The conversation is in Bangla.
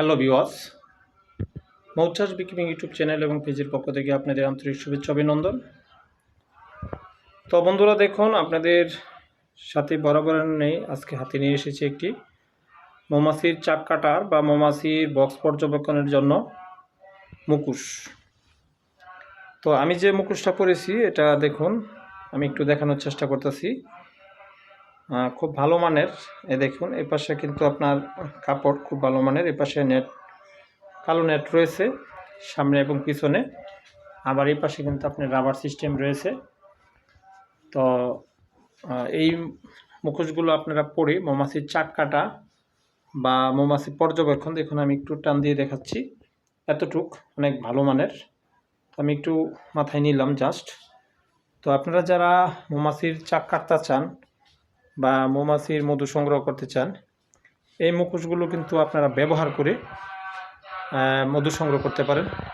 হ্যালো বিওয়াস মৌচাষ বিকিপিং ইউটিউব চ্যানেল এবং পেজের পক্ষ থেকে আপনাদের আন্তরিক শুভেচ্ছা, অভিনন্দন। তো বন্ধুরা, দেখুন, আপনাদের সাথে বরাবর নেই। আজকে হাতে নিয়ে এসেছি একটি মৌমাছির চাক কাটার বা মৌমাছির বক্স পর্যবেক্ষণের জন্য মুকুশ তো আমি যে মুকুশটা পরেছি, এটা দেখুন, আমি একটু দেখানোর চেষ্টা করতেছি। খুব ভালো মানের। এ দেখুন, এ পাশে কিন্তু আপনার কাপড় খুব ভালো মানের। এ পাশে নেট, কালো নেট রয়েছে সামনে এবং পিছনে। আবার এই পাশে কিন্তু আপনার রাবার সিস্টেম রয়েছে। তো এই মুখোশগুলো আপনারা পরে মৌমাছির চাক কাটা বা মৌমাছি পর্যবেক্ষণ দেখুন, আমি একটু টান দিয়ে দেখাচ্ছি। এতটুক, অনেক ভালো মানের। আমি একটু মাথায় নিলাম জাস্ট। তো আপনারা যারা মৌমাছির চাক কাটতে চান বা মৌমাছির মধু সংগ্রহ করতে চান, এই মুখোশগুলো কিন্তু আপনারা ব্যবহার করে মধু সংগ্রহ করতে পারেন।